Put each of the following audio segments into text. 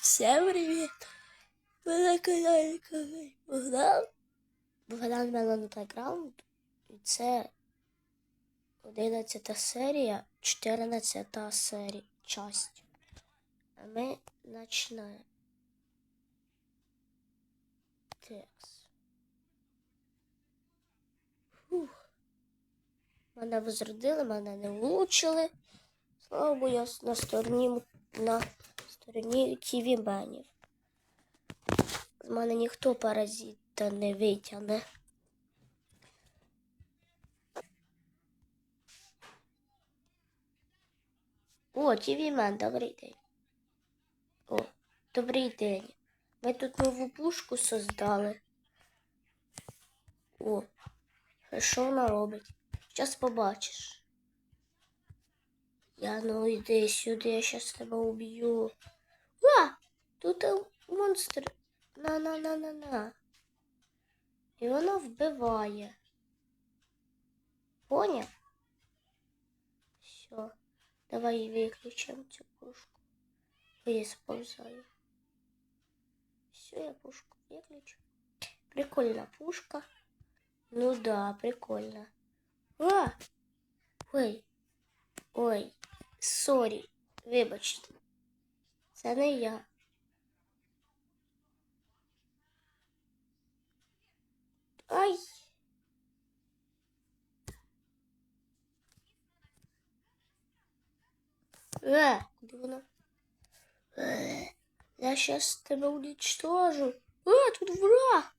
Всем привіт! Ви на каналі Кавай Богдан. Богдан Мелан Плейграунд. І це 11 серія, 14 серія, часть. А ми починаємо. Текс. Фух. Мене возродили, мене не влучили. Слава Богу, я на стороні на стороні тівіменів. З мене ніхто паразита не витягне. О, тівімен, добрий день. О, добрий день. Ми тут нову пушку создали. О, що вона робить? Зараз побачиш. Я ну йди сюди, я щас тебе уб'ю. А! Тут е, монстр. На-на-на-на-на. І воно вбиває. Поняв? Все. Давай виключимо цю пушку. Бо я сповзаю. Все, я пушку выключу. Прикольна пушка. Ну да, прикольно. А! Ой. Ой. Сорі. Вибачте. Це не я. Ай. Е? Е, я щас тебе уничтожу. Е, тут враг.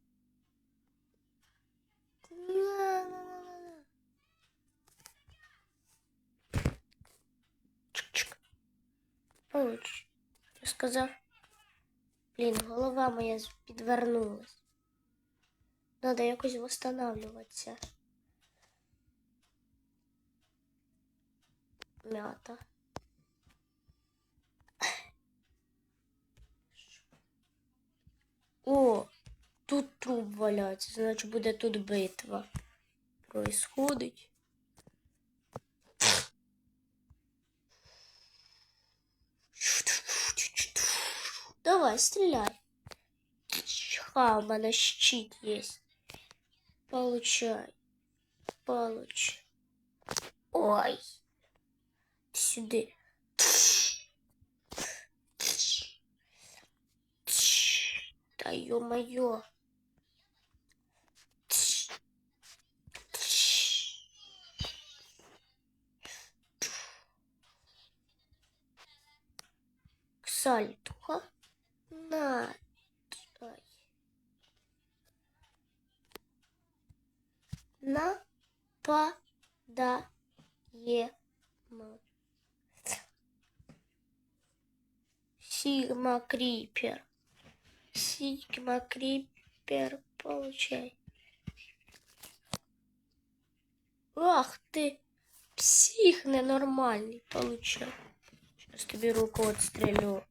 Чик-чик. Получ. Сказав. Блін, голова моя підвернулась. Надо якось восстанавливатися. Мята. О, тут труп валяється, значить буде тут битва. Происходить. Давай, стреляй. Ха, у щит есть. Получай. Получай. Ой. Сюди. Да ё-моё. Сальтуха. На. Ай. Нападаємо. Сигма Крипер. Сигма Крипер, получай. Ах ты, псих ненормальный, получай. Сейчас тебе руку отстрелю.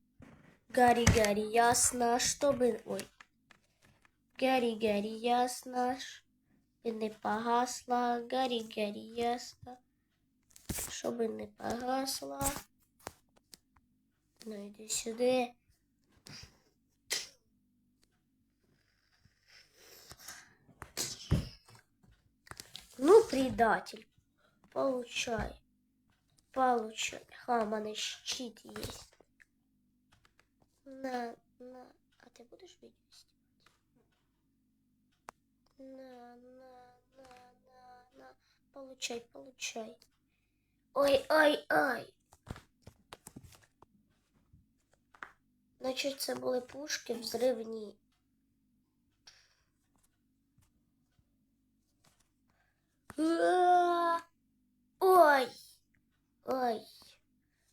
Гарри, Гарри, ясно, чтобы... Ой. Гарри, Гарри, ясно, щоб не погасла. Гарри, Гарри, ясно, щоб не погасла. Ну, иди сюда. Ну, предатель. Получай. Получай. Ха, у мене щит есть. На, на. А ты будешь видео снимать? На, на, на, на, на. Получай, получай. Ой, ой, ой. Значить, це були пушки взривні. Ой. Ой.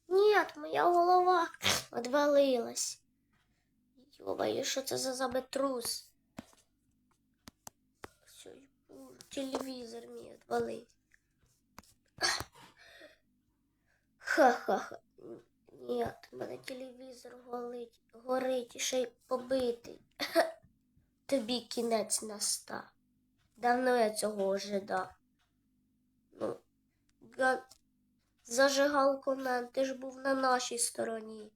Нет, моя голова отвалилась. Йобаю, що це за забетрус? Телевізор мій отвалить. Ха-ха-ха. Нет, у мене телевізор горить, горить і ще й побитий. Тобі кінець настав. Давно я цього ожидав. Ну, га... зажигав комент, ти ж був на нашій стороні.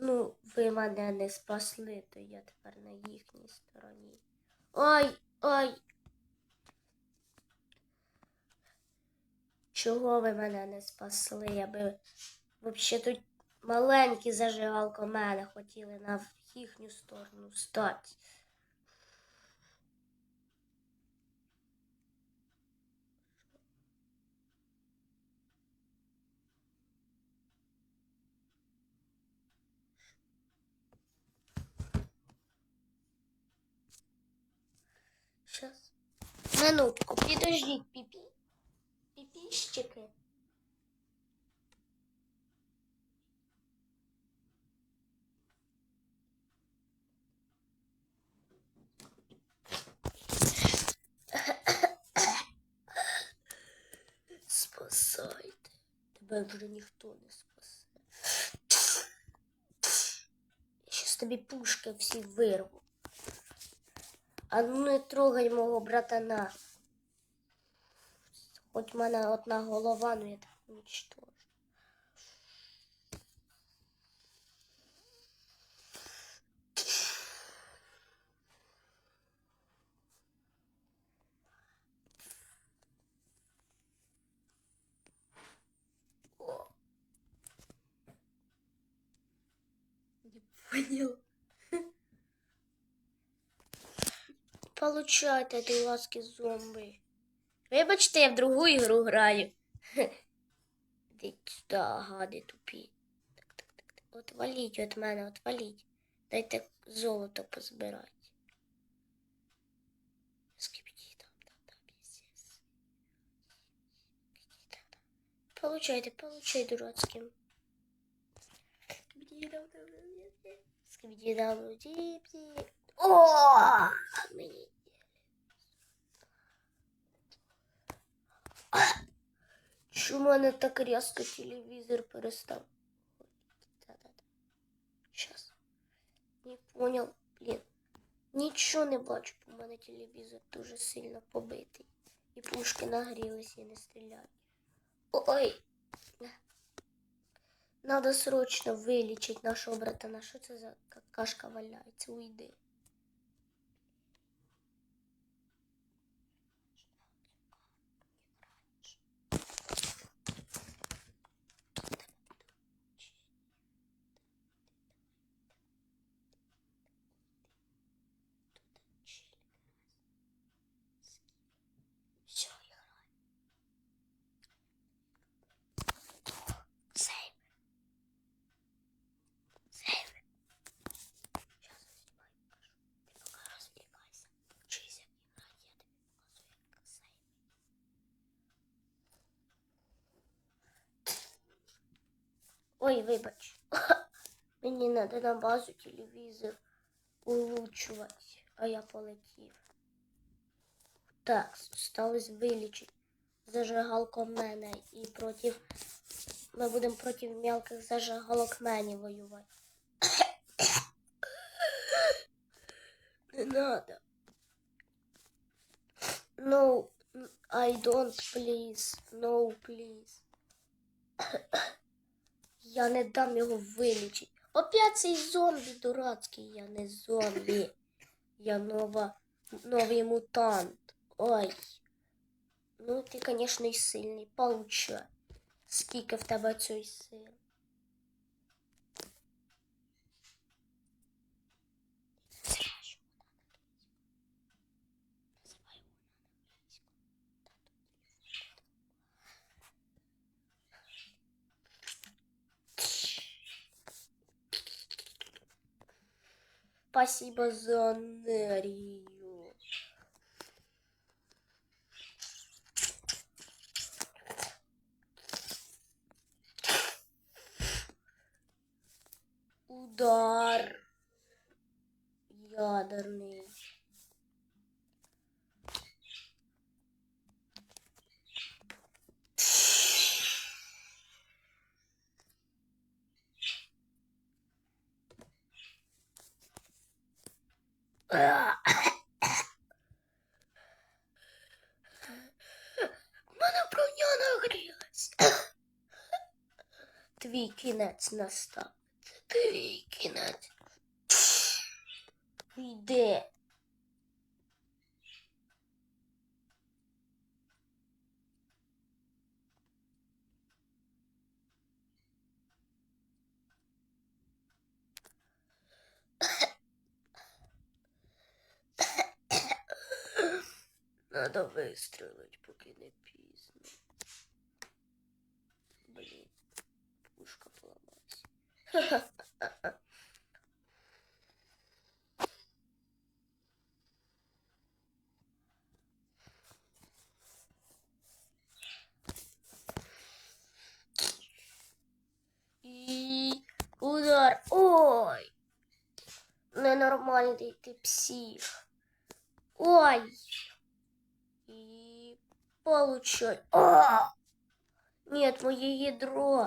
Ну, ви мене не спасли, то я тепер на їхній стороні. Ой, ой. Чого ви мене не спасли? Я би взагалі тут маленькі зажигалко мене хотіли на їхню сторону стати. Сейчас. Минутку, підождіть, піпі. Піпіщики. Спасайте. Тебе вже ніхто не спасе. Я щас тобі пушки всі вирву. А ну не трогай мого братана. Хоч в мене одна голова, ну я так уничтожу. О. Не понял. Получайте, ти ласки зомби. Вибачте, я в другу ігру граю. Ідіть сюди, гади тупі. Так, так, так, так. От валіть від мене, от валіть. Дайте золото позбирати. Скипіді там, там, там, піздець. Скипіді там, там. В мене так різко телевізор перестав? Да-да-да. Не понял, блін. Нічого не бачу, бо в мене телевізор дуже сильно побитий. І пушки нагрілися і не стріляють. Ой. Надо срочно вилічити нашого братана. Що це за какашка валяється? Уйди. Ой, вибач. Мені надо на базу телевізор улучшувати, а я полетів. Так, сталося вилічити зажигалку мене і проти. Ми будемо проти мелких зажигалок мені воювати. Не надо. No, I don't please. No, please. Я не дам його вилічити. Опять цей зомбі дурацький, я не зомбі. Я нова, новий мутант. Ой. Ну, ти, звісно, і сильний. Получай. Скільки в тебе цієї сили? Зря, що вона англійською. Називай вона англійською. Спасибо за энергию. Удар. Ядерный. Мене броня нагрілась. Твій кінець настав. Твій кінець. Йде. Надо вистрелить, поки не пізно. Блін, пушка поламалась. І удар. Ой! Ненормальний ти псих. Ой! И получай. А! Нет, мое ядро.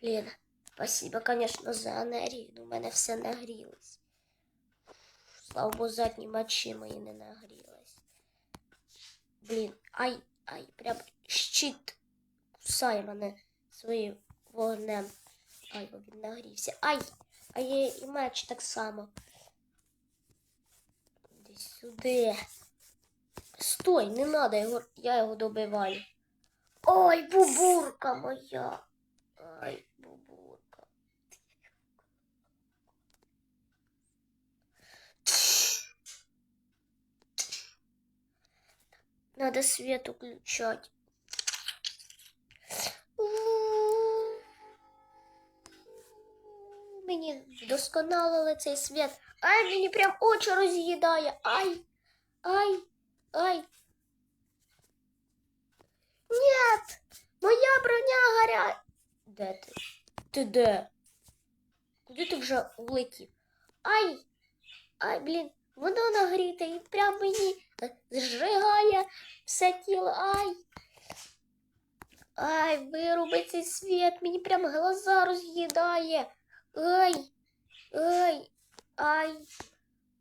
Блін, спасибо, конечно, за енергію. У мене все нагрілось. Слава Богу, задні мочі мої не нагрілись. Блін, ай, ай, прям щит кусає мене вогнем. Ай, бо він нагрівся. Ай! А є і меч так само. Десь сюди. Стой, не надо його, я його добиваю. Ой, бубурка моя. Ай, бубурка. Надо свет включать. Вдосконалили цей світ. Ай, мені прям очі роз'їдає. Ай, ай, ай. Нет, моя броня горять. Де ти? Ти де? Куди ти вже улетів? Ай, ай, блін, воно нагріте і прям мені зжигає все тіло. Ай. Ай, вируби цей світ, мені прям глаза роз'їдає. Ай, ай, ай,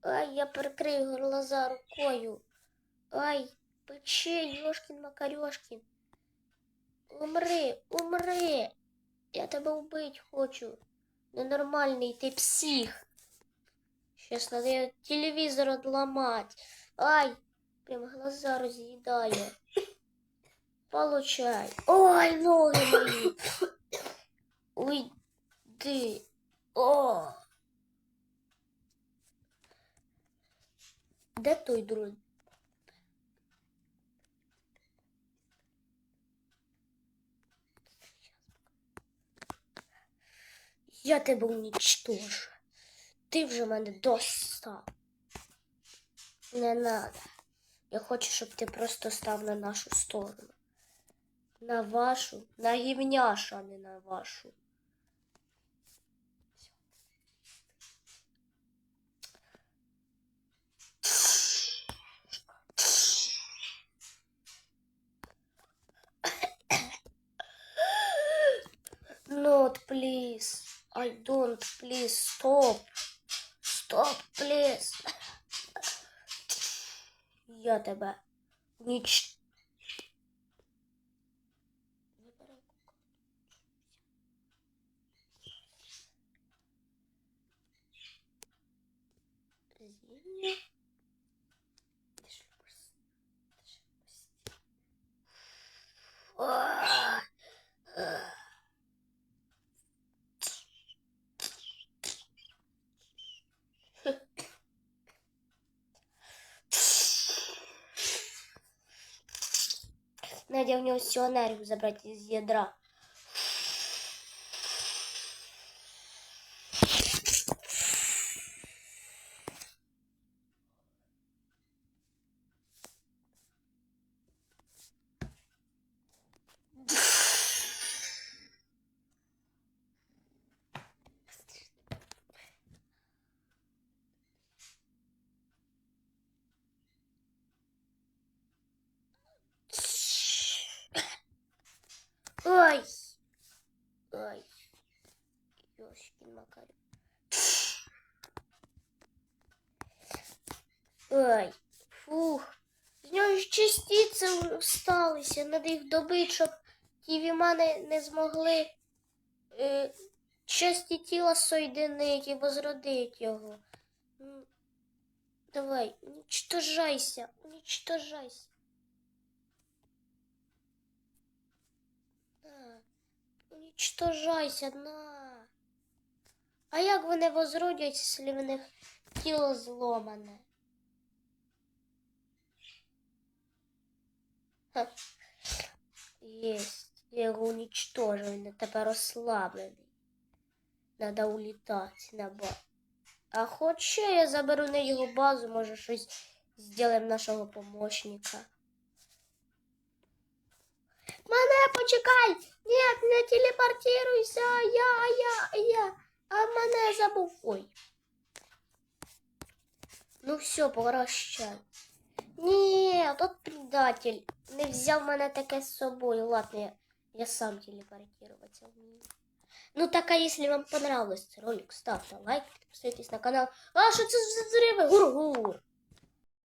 ай, я прикрию глаза рукою. Ай, пече, Йошкін Макарьошкін. Умри, умри. Я тебе вбить хочу. Ненормальний ти псих. Щас надо телевізор отламать. Ай, прям глаза роз'їдає. Получай. Ой, ноги мої. Уйди. О. Де той дрон? Я тебе уничтожу. Ти вже мене достав. Не надо. Я хочу, щоб ти просто став на нашу сторону. На вашу, на гівняшу, а не на вашу. Not please. I don't please stop. Stop, please. Я тебе ніч. Зіння. Ти ж любиш с- ти ж любиш с- А, а. Надя в нього всю энергию забрать из ядра. Ой. Ой. Ёшкин Ой, фух. З нього ж частиці сталися. Надо їх добити, щоб ті вімани не змогли е, часті тіла соєдинити і возродити його. Давай, уничтожайся, уничтожайся. Уничтожайся, на. А як вони возродяться, якщо в них тіло зломане? Ха. Єсть. Я його уничтожив, він тепер розслаблений. Надо улітати на базу. А хоч ще я заберу на його базу, може щось зробимо нашого помощника. Мене почекай! Ні, не телепортируйся, я, я, я. А мене забув. Ой. Ну все, прощай. Ні, тот предатель. Не взяв мене таке з собою. Ладно, я, я сам телепортироваться вмію. Ну так, а если вам понравился ролик, ставьте лайк, подписывайтесь на канал. А что это за взрывы? Гур-гур!